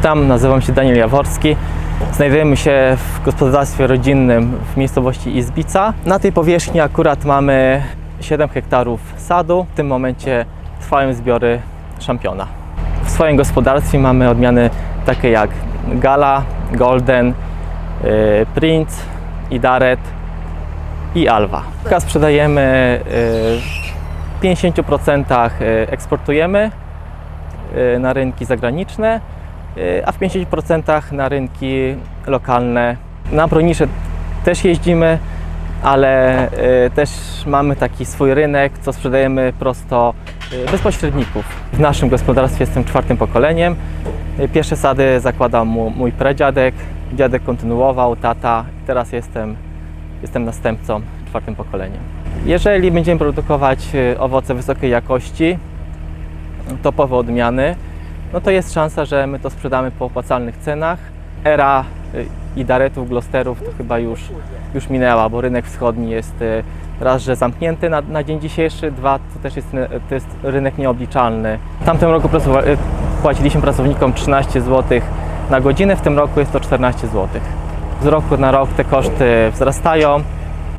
Witam, nazywam się Daniel Jaworski. Znajdujemy się w gospodarstwie rodzinnym w miejscowości Izbica. Na tej powierzchni akurat mamy 7 hektarów sadu. W tym momencie trwają zbiory szampiona. W swoim gospodarstwie mamy odmiany takie jak Gala, Golden, yy, Prince, Idaret i Alva. Teraz sprzedajemy yy, w 50% eksportujemy yy, na rynki zagraniczne, a w 50% na rynki lokalne. Na bronisze też jeździmy, ale yy, też mamy taki swój rynek, co sprzedajemy prosto yy, bez pośredników. W naszym gospodarstwie jestem czwartym pokoleniem. Pierwsze sady zakładał mój pradziadek, dziadek kontynuował, tata, teraz jestem, jestem następcą czwartym pokoleniem. Jeżeli będziemy produkować owoce wysokiej jakości, topowe odmiany, no to jest szansa, że my to sprzedamy po opłacalnych cenach. Era y, idaretów, glosterów to chyba już, już minęła, bo rynek wschodni jest y, raz, że zamknięty na, na dzień dzisiejszy, dwa, to też jest, y, to jest rynek nieobliczalny. W tamtym roku płaciliśmy pracownikom 13 zł na godzinę, w tym roku jest to 14 zł. Z roku na rok te koszty wzrastają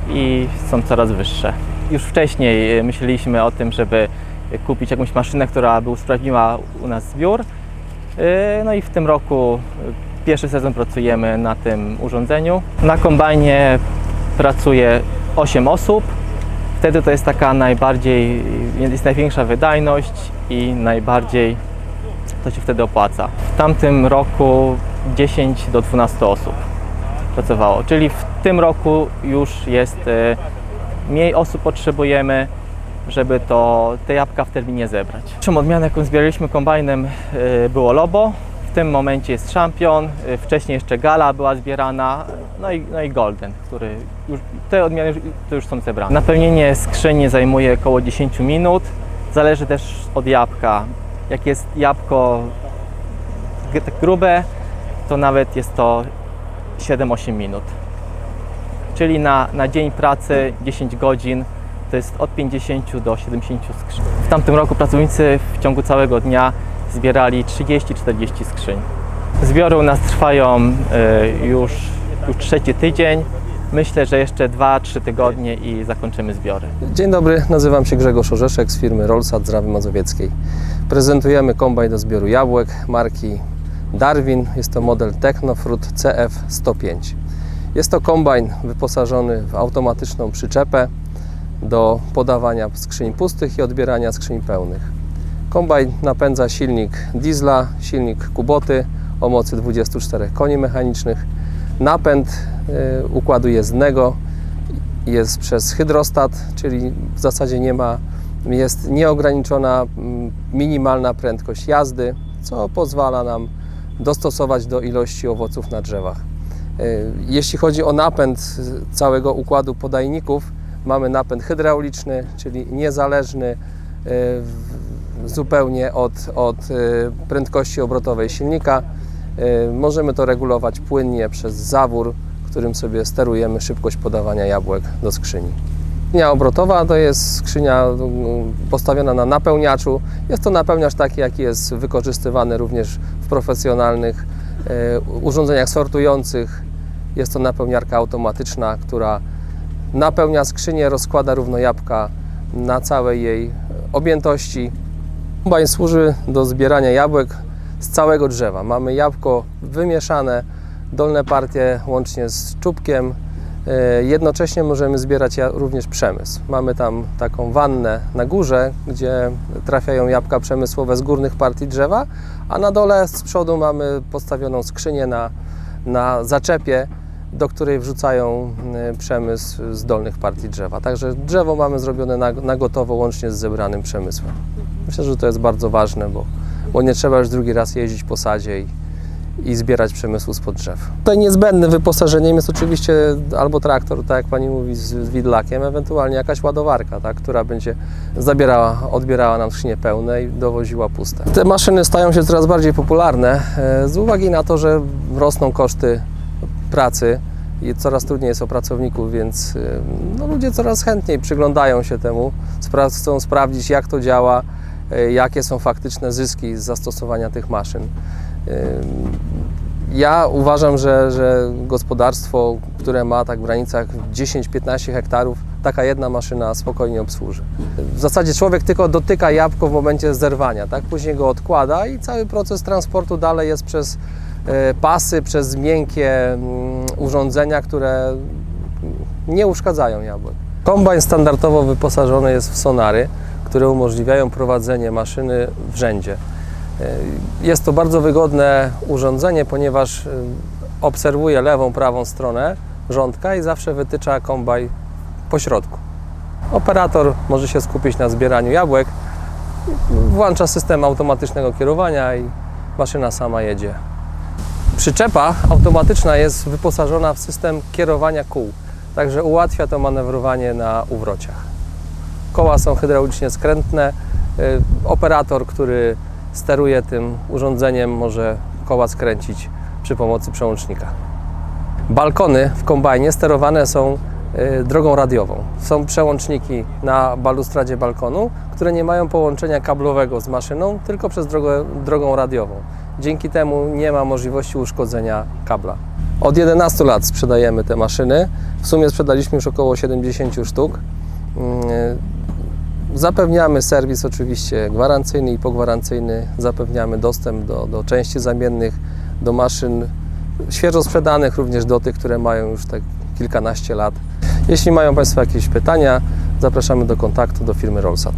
i są coraz wyższe. Już wcześniej myśleliśmy o tym, żeby kupić jakąś maszynę, która by usprawniła u nas zbiór. Yy, No i w tym roku y, pierwszy sezon pracujemy na tym urządzeniu. Na kombajnie pracuje 8 osób. Wtedy to jest taka najbardziej, jest największa wydajność i najbardziej to się wtedy opłaca. W tamtym roku 10 do 12 osób pracowało, czyli w tym roku już jest y, mniej osób potrzebujemy, żeby to te jabłka w terminie zebrać. Pierwszą odmianę, jaką zbieraliśmy kombajnem y, było Lobo. W tym momencie jest Champion, y, wcześniej jeszcze Gala była zbierana, no i, no i Golden, który już, te odmiany już, to już są zebrane. Napełnienie skrzyni zajmuje około 10 minut, zależy też od jabłka. Jak jest jabłko tak grube, to nawet jest to 7-8 minut. Czyli na, na dzień pracy 10 godzin to jest od 50 do 70 skrzyń. W tamtym roku pracownicy w ciągu całego dnia zbierali 30-40 skrzyń. Zbiory u nas trwają y, już, już trzeci tydzień. Myślę, że jeszcze 2-3 tygodnie i zakończymy zbiory. Dzień dobry, nazywam się Grzegorz Orzeszek z firmy Rolsat z Rawy Mazowieckiej. Prezentujemy kombajn do zbioru jabłek marki Darwin. Jest to model Technofruit CF105. Jest to kombajn wyposażony w automatyczną przyczepę do podawania skrzyń pustych i odbierania skrzyń pełnych. Kombajn napędza silnik diesla, silnik Kuboty o mocy 24 koni mechanicznych. Napęd y, układu jezdnego jest przez hydrostat, czyli w zasadzie nie ma, jest nieograniczona minimalna prędkość jazdy, co pozwala nam dostosować do ilości owoców na drzewach. Y, Jeśli chodzi o napęd całego układu podajników, mamy napęd hydrauliczny, czyli niezależny y, zupełnie od, od y, prędkości obrotowej silnika. Y, Możemy to regulować płynnie przez zawór, którym sobie sterujemy szybkość podawania jabłek do skrzyni. Skrzynia obrotowa to jest skrzynia postawiona na napełniaczu. Jest to napełniacz taki, jaki jest wykorzystywany również w profesjonalnych urządzeniach sortujących. Jest to napełniarka automatyczna, która napełnia skrzynię, rozkłada równo jabłka na całej jej objętości. Kombajn służy do zbierania jabłek z całego drzewa. Mamy jabłko wymieszane, dolne partie łącznie z czubkiem. E, Jednocześnie możemy zbierać również przemysł. Mamy tam taką wannę na górze, gdzie trafiają jabłka przemysłowe z górnych partii drzewa, a na dole z przodu mamy postawioną skrzynię na, na zaczepie, do której wrzucają e, przemysł z dolnych partii drzewa. Także drzewo mamy zrobione na, na gotowo łącznie z zebranym przemysłem. Myślę, że to jest bardzo ważne, bo, bo nie trzeba już drugi raz jeździć po sadzie i, i zbierać przemysłu spod drzew. Tutaj niezbędnym wyposażeniem jest oczywiście albo traktor, tak jak Pani mówi, z, z widlakiem, ewentualnie jakaś ładowarka, tak, która będzie zabierała, odbierała nam skrzynie pełne i dowoziła puste. Te maszyny stają się coraz bardziej popularne e, z uwagi na to, że rosną koszty pracy i coraz trudniej jest o pracowników, więc no, ludzie coraz chętniej przyglądają się temu, spra- chcą sprawdzić jak to działa, y, jakie są faktyczne zyski z zastosowania tych maszyn. Ja uważam, że, że gospodarstwo, które ma tak w granicach 10-15 hektarów, taka jedna maszyna spokojnie obsłuży. W zasadzie człowiek tylko dotyka jabłko w momencie zerwania, tak? później go odkłada i cały proces transportu dalej jest przez e, pasy, przez miękkie mm, urządzenia, które nie uszkadzają jabłek. Kombajn standardowo wyposażony jest w sonary, które umożliwiają prowadzenie maszyny w rzędzie. E, Jest to bardzo wygodne urządzenie, ponieważ e, obserwuje lewą, prawą stronę rządka i zawsze wytycza kombaj po środku. Operator może się skupić na zbieraniu jabłek, włącza system automatycznego kierowania i maszyna sama jedzie. Przyczepa automatyczna jest wyposażona w system kierowania kół, także ułatwia to manewrowanie na uwrociach. Koła są hydraulicznie skrętne. Y, Operator, który steruje tym urządzeniem, może koła skręcić przy pomocy przełącznika. Balkony w kombajnie sterowane są y, drogą radiową. Są przełączniki na balustradzie balkonu, które nie mają połączenia kablowego z maszyną, tylko przez drogę, drogą radiową. Dzięki temu nie ma możliwości uszkodzenia kabla. Od 11 lat sprzedajemy te maszyny. W sumie sprzedaliśmy już około 70 sztuk. Mm, Zapewniamy serwis oczywiście gwarancyjny i pogwarancyjny. Zapewniamy dostęp do, do części zamiennych, do maszyn świeżo sprzedanych, również do tych, które mają już tak kilkanaście lat. Jeśli mają Państwo jakieś pytania, zapraszamy do kontaktu do firmy Rollsat.